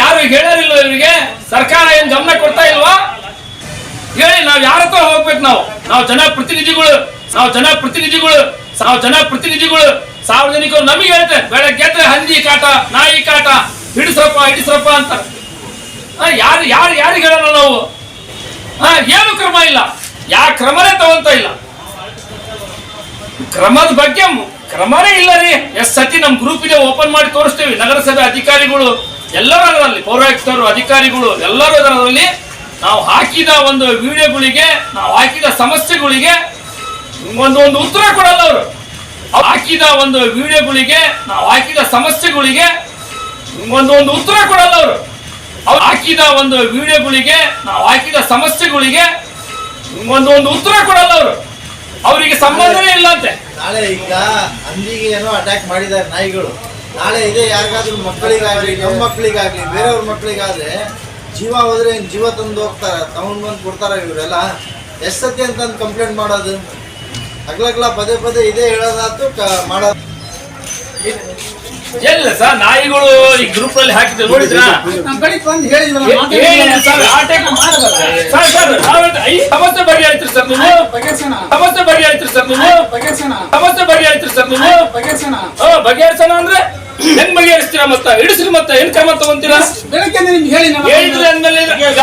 ಯಾರು ಹೇಳಿಲ್ಲ ಇವರಿಗೆ? ಸರ್ಕಾರ ಏನ್ ಗಮನ ಕೊಡ್ತಾ ಇಲ್ವಾ? ಹೇಳಿ, ನಾವ್ ಯಾರ ಹತ್ರ ಹೋಗ್ಬೇಕು ನಾವು? ನಾವು ಜನಪ್ರತಿನಿಧಿಗಳು ನಾವು ಜನಪ್ರತಿನಿಧಿಗಳು ನಾವು ಜನಪ್ರತಿನಿಧಿಗಳು, ಸಾರ್ವಜನಿಕರು ನಮಗೆ ಹೇಳ್ತಾರೆ ಬೆಳಗ್ಗೆ ಹಂದಿ ಕಾಟ, ನಾಯಿ ಕಾಟ, ಹಿಡಿಸ್ರಪ್ಪ ಹಿಡಿಸ್ರಪ್ಪ ಅಂತ. ಯಾರು ಯಾರು, ಯಾರಿಗೆ ಹೇಳೋಣ ನಾವು? ಏನು ಕ್ರಮ ಇಲ್ಲ. ಯಾವ ಕ್ರಮನೇ ತಗೊಂತ ಇಲ್ಲ. ಕ್ರಮದ ಬಗ್ಗೆ ಕ್ರಮನೇ ಇಲ್ಲ ರೀ. ಎಸ್ ಸತಿ ನಮ್ಮ ಗ್ರೂಪ್ ಇದೆ, ಓಪನ್ ಮಾಡಿ ತೋರಿಸ್ತೇವೆ. ನಗರಸಭೆ ಅಧಿಕಾರಿಗಳು ಎಲ್ಲರೂ ಅದರಲ್ಲಿ, ಪೌರಾಯುಕ್ತರು, ಅಧಿಕಾರಿಗಳು ಎಲ್ಲರೂ ಅದರಲ್ಲಿ ನಾವು ಹಾಕಿದ ಒಂದು ವಿಡಿಯೋಗಳಿಗೆ, ನಾವು ಹಾಕಿದ ಸಮಸ್ಯೆಗಳಿಗೆ ಒಂದು ಒಂದು ಉತ್ತರ ಕೊಡಲ್ಲ ಅವರು. ಹಾಕಿದ ಒಂದು ವಿಡಿಯೋಗಳಿಗೆ, ನಾವು ಹಾಕಿದ ಸಮಸ್ಯೆಗಳಿಗೆ ಒಂದು ಒಂದು ಉತ್ತರ ಕೊಡಲ್ಲ ಅವರು. ಹಾಕಿದ ಒಂದು ವಿಡಿಯೋಗಳಿಗೆ, ನಾವು ಹಾಕಿದ ಸಮಸ್ಯೆಗಳಿಗೆ ಒಂದು ಒಂದು ಉತ್ತರ ಕೊಡಲ್ಲ ಅವರು. ಅವರಿಗೆ ಸಂಬಂಧನೇ ಇಲ್ಲ ಅಂತೆ. ನಾಳೆ ಈಗ ಅಂದಿಗೆ ಏನೋ ಅಟ್ಯಾಕ್ ಮಾಡಿದ್ದಾರೆ ನಾಯಿಗಳು. ನಾಳೆ ಇದೇ ಯಾರಿಗಾದ್ರೂ ಮಕ್ಕಳಿಗಾಗ್ಲಿ ನಮ್ಮ ಮಕ್ಕಳಿಗಾಗ್ಲಿ ಬೇರೆಯವ್ರ ಮಕ್ಕಳಿಗಾದ್ರೆ ಜೀವ ಹೋದ್ರೆ ಏನ್ ಜೀವ ತಂದು ಹೋಗ್ತಾರ ತಗೊಂಡ್ ಬಂದು ಕೊಡ್ತಾರ ಇವರೆಲ್ಲ? ಎಷ್ಟ್ ಸತಿ ಅಂತಂದು ಕಂಪ್ಲೇಂಟ್ ಮಾಡೋದು? ಹಗ್ಲಗ್ಲ ಪದೇ ಪದೇ ಇದೇ ಹೇಳೋದಾತು ಕ- ಮಾಡೋದು. ಎಲ್ಲ ಸರ್ ನಾಯಿಗಳು ಈ ಗ್ರೂಪ್ ಅಲ್ಲಿ ಹಾಕಿದ್ರೆ ನೋಡಿದ್ರಾ? ನಮ್ಮ ಕಡೆಗೆ ಬಂದು ಹೇಳಿದ್ವಲ್ಲ, ಏ- ಏನಿಲ್ಲ ಸರ್, ಆ type ಮಾಡಬಾರ್ದು. Sir sir. ನಾವ್ ಸಮಸ್ಯೆ ಬಗೆಹರಿಸ್ರಿ ಸರ್ ನೀವು? ಆಯ್ತು, ಬಗೆಹರಿಸೋಣ. ಸಮಸ್ಯೆ ಬಗೆಹರಿತ್ರಿ ಸರ್ ನೀವು. ಸಮಸ್ಯೆ ಬಗೆಹರಿತ್ರಿ ಸರ್ ನೀವು? ಆಯ್ತು, ಬಗೆಹರಿಸೋಣ. ಹಾ ಬಗೆಹರಿಸೋಣ ಅಂದ್ರೆ? ಹೆಂಗ್ ಬಗೆಹರಿಸ್ತೀರಾ ಮತ್ತ? ಹಿಡಿಸ್ರಿ ಮತ್ತೆ ಏನ್ ಕ್ರಮ ತಗೊಂತೀರಾ? ಬೆಳಗ್ಗೆ ನಿಮ್ಗೆ ಹೇಳಿ ನಾವು ಹೇಳಿದ್ರಿ ಅಂದ್ಮೇಲೆ ಈಗ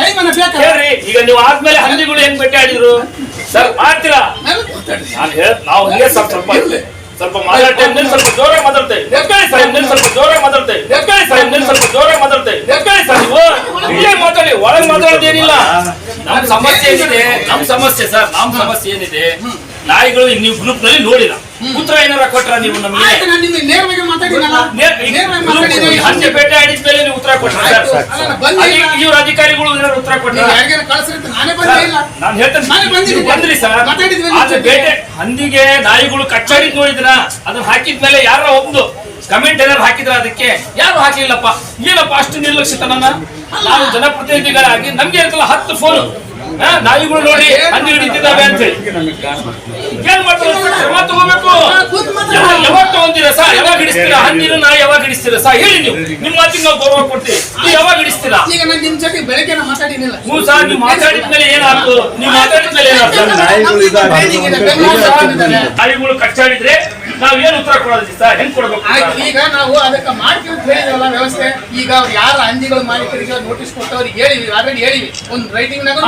ಟೈಮ್ ಅನ್ನ ಬೇಕಾ? ಹೇಳ್ರಿ ಈಗ ನೀವು ಆದ್ಮೇಲೆ ಹಂದಿಗಳು ಹೆಂಗ್ ಭೇಟಿ ಆಡಿದ್ರು? ಸರ್ ಮಾಡ್ತೀರಾ? ನಾನು ಹೇಳ ನಾವು ಹಂಗೆ ಸ್ವಲ್ಪ ಸ್ವಲ್ಪ ಸ್ವಲ್ಪ ಮಾತಾಡ್ತೇವೆ ಇನ್ನೇನ್ ಸ್ವಲ್ಪ ಜೋರಾಗಿ ಮಾತಾಡ್ತೇವೆ ನೆಕ್ಕೊಳ್ಳಿ ಸರ್. ಇನ್ನೇನ್ ಸ್ವಲ್ಪ ಜೋರಾಗಿ ಮಾತಾಡ್ತೇವೆ ನೆಕ್ಕೊಳ್ಳಿ ಸರ್. ಇನ್ನೇನ್ ಸ್ವಲ್ಪ ಜೋರಾಗಿ ಮಾತಾಡ್ತೇವೆ ನೆಕ್ಕೊಳ್ಳಿ ಸರ್. ನೀವು ಇಲ್ಲೇ ಮಾತಾಡಿ ಒಳಗೆ ಮಾತಾಡೋದೇನಿಲ್ಲ. ನಮ್ ಸಮಸ್ಯೆ ಏನಿದೆ? ನಮ್ ಸಮಸ್ಯೆ ಸರ್ ನಮ್ ಸಮಸ್ಯೆ ಏನಿದೆ? ನಾಯಿಗಳು ನೀವು ಗ್ರೂಪ್ನಲ್ಲಿ ನೋಡಿಲ್ಲ. ಉತ್ತರ ಏನಾರ ಕೊಟ್ರ ನೀವು ನಮಗೆ? ಆಯ್ತು ನಾನು ಮೇಲೆ ನೇರವಾಗಿ ಈಗ ನೇರವಾಗಿ group ಮಾತಾಡಿದ್ದೀನಿ. ಹಂಗೆ ಭೇಟಿ ಆಡಿದ್ಮೇಲೆ ನೀವು ಉತ್ತರ ಕೊಟ್ರ ಆಯ್ತು, ಅಲ್ಲ, ನಾನು ಬಂದೇ ಇಲ್ಲ. ಇವ್ರ ಅಧಿಕಾರಿಗಳು ಏನಾರು ಉತ್ತರ ನೀವು ಕೊಟ್ಟಿಲ್ಲ ಯಾರಿಗಾರ ಕಳ್ಸಿರುತ್ತೆ, ನಾನೇ ಬಂದೇ ಇಲ್ಲ. ನಾನು ಹೇಳ್ತೇನೆ. ನಾನೇ ಬಂದಿದ್ದೀನಿ. ನೀವು ಬಂದ್ರಿ ಸರ್. ಮಾತಾಡಿದ್ವಿ ನಿಮ್ಮ ಆದ್ರೆ ಜೊತೆ. ಬೇಟೆ ಹಂದಿಗೆ ನಾಯಿಗಳು ಕಚ್ಚಾಡಿ ನೋಡಿದ್ರ? ಅದನ್ನ ಹಾಕಿದ್ಮೇಲೆ ಯಾರ ಒಂದು ಕಮೆಂಟ್ ಏನಾರು ಹಾಕಿದ್ರ ಅದಕ್ಕೆ? ಯಾರು ಹಾಕ್ಲಿಲ್ಲಪ್ಪ ಏನಪ್ಪ ಅಷ್ಟು ನಿರ್ಲಕ್ಷಿತನನ್ನ ನಾವು ಜನಪ್ರತಿನಿಧಿಗಳಾಗಿ ನಮ್ಗೆ ಇರ್ತಲ್ಲ ಹತ್ತು ಫೋನ್ ನಾಯಿಗಳು ನೋಡಿ ಹಂದಿ ಹಿಡಿತಿದ್ದಾವೆ ಅಂತ ಏನ್ ಮಾಡ್ತಾರೆ? ಕ್ರಮ ತಗೋಬೇಕು. ಯಾವಾಗ- ಯಾವಾಗ ಸಾ? ಸರ್ ಯಾವಾಗ ಹಿಡಿಸ್ತೀರಾ? ಹಂದಿನ ನಾಯಿ ಯಾವಾಗ ಹಿಡಿಸ್ತೀರಾ ಸಾ? ಹೇಳಿ ನೀವು. ನಿಮ್ಮ ಮಾತಿಗೆ ನಾವು ಗೌರವ ಕೊಡ್ತೀವಿ. ನೀವು ಯಾವಾಗ ಹಿಡಿಸ್ತೀರಾ? ಈಗ ನಾನು ನಿಮ್ ಜೊತೆ ಬೆಳಗ್ಗೆ ಮಾತಾಡಿನಿಲ್ಲ ನೀವು ಸರ್ ನೀವು ಮಾತಾಡಿದ್ಮೇಲೆ ಏನಾಯ್ತು ನೀವು ಮಾತಾಡಿದ್ಮೇಲೆ ಸಾಕಿದ್ದಾರೆ. ನಾಯಿಗಳು ಕಚ್ಚಾಡಿದ್ರೆ ನಾವ್ ಏನ್ ಉತ್ತರ ಕೊಡೋದು ಸರ್ ಹೆಂಗ್ ಕೊಡ್ಬೇಕು ಆಯ್ತು ಈಗ ನಾವು ಅದಕ್ಕೆ ಮಾಡ್ತೀವಿ ಅಂತ ಹೇಳಿದ್ವಲ್ಲ ವ್ಯವಸ್ಥೆ ಈಗ ಅವ್ರು ಯಾರ ಹಂದಿಗಳ ಮಾಲೀಕರಿಗೆ ನೋಟಿಸ್ ಕೊಟ್ಟವ್ರಿಗೆ ಹೇಳಿವಿ ಆಲ್ರೆಡಿ ಹೇಳಿವಿ ಒಂದು ರೈಟಿಂಗ್ ನಾಗ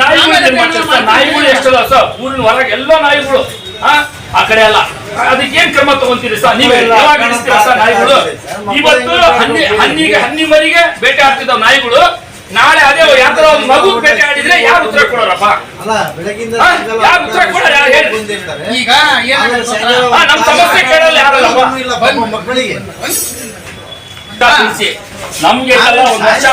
ನಾಯಿಗಳು ಎಷ್ಟಲ್ಲ ಸರ್? ನಾಯಿಗಳು ಎಷ್ಟದ ಸರ್ ಊರಿನ ಹೊರಗೆ ಎಲ್ಲ ನಾಯಿಗಳು ಆ ಆ ಕಡೆ ಅಲ್ಲ. ಅದಕ್ಕೆ ಏನ್ ಕ್ರಮ ತಗೊಂತೀರಿ ಸರ್ ನೀವೇ ಯಾವಾಗ ಸರ್ ನಾಯಿಗಳು? ಇವತ್ತು ಹನ್ನಿ ಹನ್ನಿಗೆ ಹನ್ನಿ ಮರಿಗೆ ಬೇಟೆ ಆಡ್ತಿದ್ದಾವ ನಾಯಿಗಳು. ನಾಳೆ ಅದೇ ಯಾವ್ದಾರ ಒಂದು ಮಗು ಭೇಟಿ ಆಡಿದ್ರೆ ಯಾರು ಉತ್ತರ ಕೊಡೋರಪ್ಪ ಯಾರು ಉತ್ತರ ಕೊಡೋರು? ಯಾರು ಹೇಳಿ? ಈಗ ಆಮೇಲೆ ಏನಾಗುತ್ತೆ ಸಾಯಂಕಾಲ ಗೊತ್ತಾ? ಹಾ, ನಮ್ ಸಮಸ್ಯೆ ಕೇಳಲ್ಲ ಯಾರಲ್ಲಪ್ಪ? ಮಕ್ಕಳಿಗೆ ನಮ್ಗೆ ಒಂದು ವರ್ಷ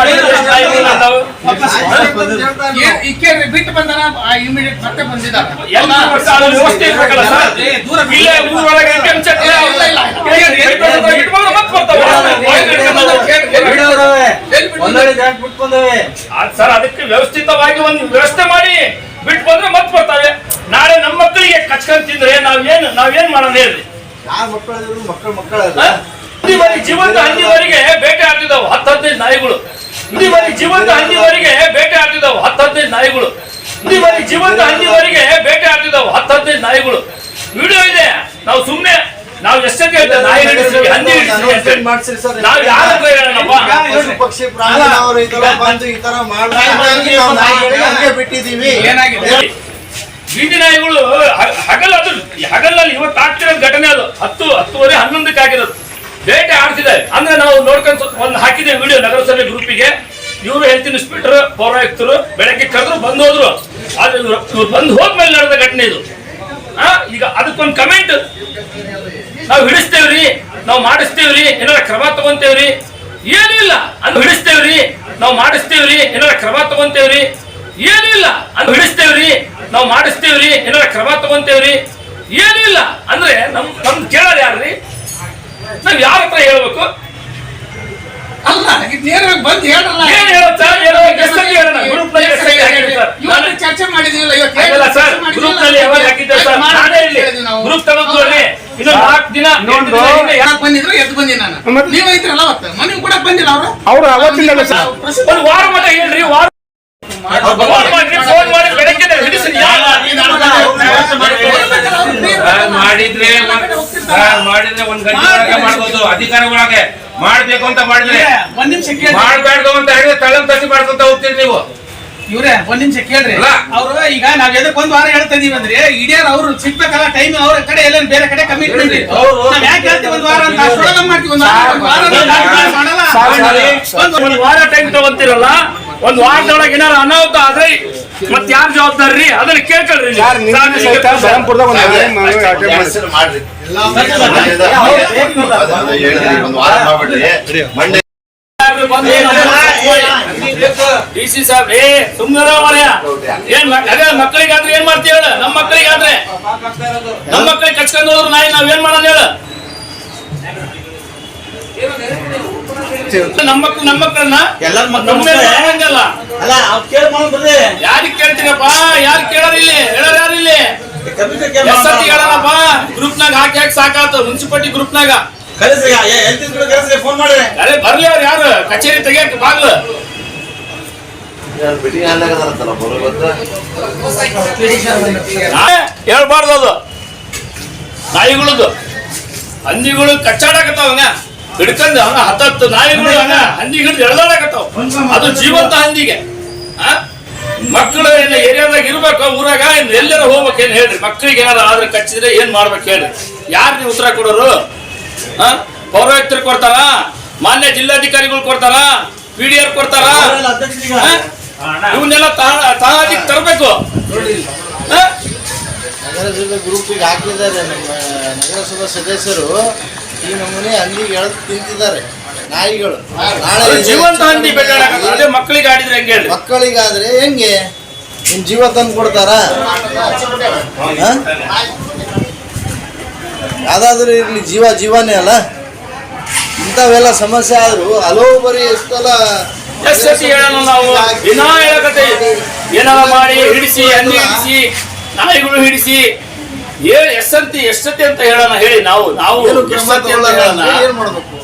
ಕೇಳಿ ಬಿಟ್ಟು ಬಂದನ ಇಮಿಡಿಯೇಟ್ ಮತ್ತೆ ಬಂದಿದ್ದಾರೆ ಸರ್ ಅದಕ್ಕೆ ವ್ಯವಸ್ಥಿತವಾಗಿ ಒಂದು ವ್ಯವಸ್ಥೆ ಮಾಡಿ ಬಿಟ್ಟು ಬಂದ್ರೆ ಮತ್ತೆ ಬರ್ತಾವೆ ನಾಳೆ ನಮ್ಮ ಮಕ್ಕಳಿಗೆ ಕಚ್ಕೊಂಡ್ ತಿಂದ್ರೆ ನಾವೇನ್ ನಾವೇನ್ ಮಾಡೋಣ ಹೇಳಿ ಮಕ್ಕಳ ಮಕ್ಕಳ ಮಕ್ಕಳು ಅಲ್ಲಿವರೆಗೆ ಬೇಟೆ ಆಡ್ತಿದ್ದಾವೆ ಹತ್ತು ಹದಿನೈದು ನಾಯಿಗಳು ಹಂದಿವರಿ ಜೀವಂತ ಹಂದಿವರಿಗೆ ಬೇಟೆ ಆಡ್ತಿದ್ದಾವೆ. ಹತ್ತು ಹದಿನೈದು ನಾಯಿಗಳು. ಹಂದಿವರಿ ಜೀವಂತ ಹಂದಿವರಿಗೆ ಬೇಟೆ ಆಡ್ತಿದ್ದಾವೆ. ಹತ್ತು ಹದಿನೈದು ನಾಯಿಗಳು. ವಿಡಿಯೋ ಇದೆ. ನಾವು ಸುಮ್ಮನೆ ನಾವು ಎಷ್ಟಕ್ಕೆ ಹೇಳ್ತೇವೆ ನಾಯಿ ಹಿಡಿಸ್ರಿ ಹಂದಿ ಹಿಡಿಸ್ರಿ ನಾವು ಯಾರ ಪಕ್ಷಿ ಪ್ರಾಣಿ ಬಂದು ಈ ತರ ಹಂಗೆ ಬಿಟ್ಟಿದೀವಿ ಏನಾಗಿದೆ? ಬೀದಿ ನಾಯಿಗಳು ಹಗಲ್ ಅದು ಹಗಲಲ್ಲಿ ಇವತ್ತು ಆಗ್ತಿರೋದು ಘಟನೆ ಅದು. ಹತ್ತು ಹತ್ತುವರೆ ಹನ್ನೊಂದಕ್ಕೆ ಆಗಿರೋದು. ಬೇಟೆ ಆಡ್ತಿದ್ದಾರೆ ಅಂದ್ರೆ ನಾವು ನೋಡ್ಕೊಂಡ್ ಒಂದು ಹಾಕಿದ್ದೇವೆ ವಿಡಿಯೋ ನಗರಸಭೆ ಗ್ರೂಪಿಗೆ. ಇವರು ಹೆಲ್ತ್ ಇನ್ಸ್ಪೆಕ್ಟರ್ ಪೌರಾಯುಕ್ತರು, ಬೆಳಗ್ಗೆ ಕರೆದ್ರು ಬಂದು ಹೋದ್ರು ಆದ್ರೆ ಇವ್ರು ಬಂದು ಹೋದ್ಮೇಲೆ ನಡೆದ ಘಟನೆ ಇದು. ಈಗ ಅದಕ್ಕೊಂದು ಕಮೆಂಟ್. ನಾವು ಹಿಡಿಸ್ತೇವ್ರಿ, ನಾವು ಮಾಡಿಸ್ತೇವ್ರಿ, ಏನಾರ ಕ್ರಮ ತಗೊಂತೇವ್ರಿ? ಏನಿಲ್ಲ ಇಲ್ಲ. ಅದು ಹಿಡಿಸ್ತೇವ್ರಿ, ನಾವು ಮಾಡಿಸ್ತೇವ್ರಿ, ಏನಾರ ಕ್ರಮ ತಗೊಂತೇವ್ರಿ? ಏನಿಲ್ಲ ಇಲ್ಲ. ಅದು ಹಿಡಿಸ್ತೇವ್ರಿ, ನಾವು ಮಾಡಿಸ್ತೇವ್ರಿ, ಏನಾರ ಕ್ರಮ ತಗೊಂತೇವ್ರಿ? ಏನಿಲ್ಲ ಅಂದ್ರೆ ನಮ್ ನಮ್ ಕೇಳೋರು ಯಾರ್ರಿ? ನಾವ್ ಯಾರ ಹತ್ರ ಹೇಳ್ಬೇಕು? ಅಲ್ಲ ನೇರವಾಗಿ ಬಂದು ಹೇಳಲ್ಲ. ಏನ್ ಹೇಳೋದು ಸರ್ ಏನೋ ಹೇಳೋಣ. ಗ್ರೂಪ್ನಲ್ಲಿ ಹಾಕಿದ್ದೀವಿ ಸರ್ ಇವತ್ತು ಚರ್ಚೆ ಮಾಡಿದೀವಲ್ಲ ಇವತ್ತು ಆಗಲ್ಲ ಸರ್ ಗ್ರೂಪ್ನಲ್ಲಿ ಯಾವಾಗ ಹಾಕಿದ್ದೆ ಸರ್ ನಾನೇ ಇಲ್ಲಿ. ನಾವು? ಗ್ರೂಪ್ ತಗೊಂಡ್ ನೋಡ್ರಿ ಇನ್ನು ನಾಲ್ಕು ದಿನ ಯಾಕೆ ಬಂದಿದ್ರು? ಎದ್ದು ಬಂದಿ ನಾನು. ಮತ್ತೆ? ನೀವು ಐತ್ರಲ್ಲ ಅವತ್ತು. ಮನೆಗೆ ಕೂಡ ಬಂದಿಲ್ಲ ಅವರು? ಅವ್ರು ಅವತ್ತಿಂದ ಸರ್ ಒಂದು ವಾರ ಮಟ್ಟ ಹೇಳ್ರಿ ವಾರ ಫೋನ್ ಮಾಡಿ ಫೋನ್ ಮಾಡಿ ಬೆಳಗ್ಗೆ ಹಿಡಿಸಿ ಯಾರು? ಸರ್, ಮಾಡಿದ್ರೆ ಮಾಡಿದ್ರೆ ಒಂದ್ ಗಂಟೆ ಒಳಗೆ ಮಾಡ್ಬೋದು ಒಳಗೆ ಮಾಡ್ಬೇಕು ಅಂತ ಮಾಡಿದ್ರೆ. ಒಂದ್ ನಿಮಿಷ ಕೇಳಿ ಮಾಡ್ಬಾರ್ದು ಅಂತ ಹೇಳಿ ತಲೆ ತಸಿ ಮಾಡ್ಕೊಂತ ಹೋಗ್ತೀರಿ ನೀವು. ಇವ್ರೆ ಒಂದ್ ನಿಮಿಷ ಕೇಳ್ರಿ. ಅವ್ರು ಈಗ ನಾವ್ ಎದಕ್ ಒಂದ್ ವಾರ ಹೇಳ್ತಾ ಇದೀವಿ ಅಂದ್ರೆ ಇಡಿಯರ್ ಅವ್ರು ಸಿಗ್ಬೇಕಲ್ಲ ಟೈಮ್ ಅವ್ರ ಕಡೆ ಎಲ್ಲ ಬೇರೆ ಕಡೆ ಕಮಿಟ್ಮೆಂಟ್ ನಾವ್ ಯಾಕೆ ಹೇಳ್ತೀವಿ ಒಂದ್ ವಾರ ಅಂತ? ಮಾಡ್ತೀವಿ ವಾರ ಒಂದು ವಾರ ಟೈಮ್ ತಗೊಂತೀರಲ್ಲ ಒಂದು ವಾರದೊಳಗೆ ಏನಾರ ಅನಾಹುತ ಆದ್ರೆ ಮತ್ ಯಾರ ಜವಾಬ್ದಾರಿ ಅದನ್ನ ಕೇಳ್ಕೊಳ್ರಿ ಮಾಡ್ರಿ. ಡಿ ಸಿ ಸಾಹೇಬ್ ಏ ಸುಮ್ಮನೆ ಏನ್ ಅದೇ ಮಕ್ಕಳಿಗಾದ್ರೆ ಏನ್ ಮಾಡ್ತೀವಿ ಹೇಳ? ನಮ್ಮ ಮಕ್ಕಳಿಗಾದ್ರೆ. ನಮ್ಮ ಮಕ್ಕಳಿಗೆ ಕಚ್ಕೊಂಡು ಹೋದ್ರು ನಾಯಿ ನಾವ್ ಏನ್ ಮಾಡೋಣ ಹೇಳು? ನಮ್ಮ ನಮ್ಮ ಮಕ್ಕಳನ್ನ? ಎಲ್ಲರ. ಮಾಡಂಗಲ್ಲ ಅಲ್ಲ ಅವ್ರು ಕೇಳ್ಕೊಂಡು ಬರ್ರಿ. ಯಾರಿಗ್ ಕೇಳ್ತೀರಪ್ಪ? ಯಾರು ಕೇಳೋರ್ ಇಲ್ಲಿ? ಹೇಳೋರ್ ಯಾರು ಇಲ್ಲಿ? ಕಮಿಟಿ ಎಸ್ ಸತಿ ಹೇಳೋಣಪ್ಪ ಗ್ರೂಪ್ನಾಗ ಹಾಕಿ ಹಾಕಿ ಸಾಕಾತು ಮುನ್ಸಿಪಾಲಿಟಿ ಗ್ರೂಪ್ನಾಗ. ಕಳಿಸ್ರಿ ಎಲ್ತಿದ್ರು ಕಳಿಸ್ರಿ ಫೋನ್ ಮಾಡ್ರಿ. ಅರೆ ಬರ್ಲಿ ಅವ್ರು ಯಾರು? ಕಚೇರಿ ತೆಗಿಯಕ್ ಬಾಗ್ಲು. ಹೇಳ್ಬಾರ್ದು ಅದು. ನಾಯಿಗಳದ್ದು ಹಂದಿಗಳು ಕಚ್ಚಾಡಕತ್ತಾವ ಹಂಗ. ಹಿಡ್ಕೊಂಡು ಹಂಗ ಹತ್ತತ್ತು ನಾಯಿಗಳು ಹಂಗ ಹಂದಿ ಹಿಡಿದು ಎಳ್ದಾಡಕತ್ತಾವ. ಅದು ಜೀವಂತ ಹಂದಿಗೆ? ಮಕ್ಕಳು ಎಲ್ಲ ಏರಿಯಾದಾಗ ಇರ್ಬೇಕು, ಊರಾಗ ಇನ್ನು ಎಲ್ಲರ ಹೋಗ್ಬೇಕು ಏನ್ ಹೇಳ್ರಿ? ಮಕ್ಕಳಿಗೆ ಆದ್ರೆ ಕಚ್ಚಿದ್ರೆ ಏನ್ ಮಾಡ್ಬೇಕು ಹೇಳ್ರಿ? ಯಾರು ನೀವು ಉತ್ತರ ಕೊಡೋರು? ಪೌರಾಯುಕ್ತರು ಕೊಡ್ತಾರ? ಮಾನ್ಯ ಜಿಲ್ಲಾಧಿಕಾರಿಗಳು ಕೊಡ್ತಾರ? ಪಿ ಡಿ ಆರ್ ಕೊಡ್ತಾರ? ಇವನ್ನೆಲ್ಲ ತಹದಿಕ್ ತರಬೇಕು. ನಗರಸಭೆ ಗ್ರೂಪಿಗೆ ಹಾಕಿದ್ದಾರೆ ನಮ್ಮ ನಗರಸಭಾ ಸದಸ್ಯರು. ಈ ನಮೂನೆ ಹಂದಿ ಎಳೆದು ತಿಂತಿದ್ದಾರೆ ನಾಯಿಗಳು. ನಾಳೆ. ಜೀವಂತ ಹಂದಿ ಅದೇ ಮಕ್ಕಳಿಗೆ ಆಡಿದ್ರೆ ಹೆಂಗೆ ಹೇಳ್ರಿ ಮಕ್ಕಳಿಗಾದ್ರೆ ಹೆಂಗೆ? ನಿಮ್ ಜೀವ ತಂದು ಕೊಡ್ತಾರ? ಯಾವ್ದಾದ್ರು ಇರ್ಲಿ ಜೀವ ಜೀವನೇ ಅಲ್ಲ. ಇಂಥವೆಲ್ಲ ಸಮಸ್ಯೆ ಆದ್ರೂ ಹಲವು ಬರಿ ಎಷ್ಟೆಲ್ಲ ಹೇಳೋಣ ನಾವು. ದಿನ ಏನಾರ ಮಾಡಿ ಹಿಡಿಸಿ ಹಂದಿ ಹಿಡಿಸಿ ನಾಯಿಗಳು ಹಿಡಿಸಿ ಏ ಎಷ್ಟಂತಿ ಎಷ್ಟತಿ ಅಂತ ಹೇಳೋಣ ಹೇಳಿ. ನಾವು ನಾವು ಏನು ಎಷ್ಟಂತಿ ಅಂತ ಹೇಳೋಣ. ಏನ್ ಮಾಡ್ಬೇಕು?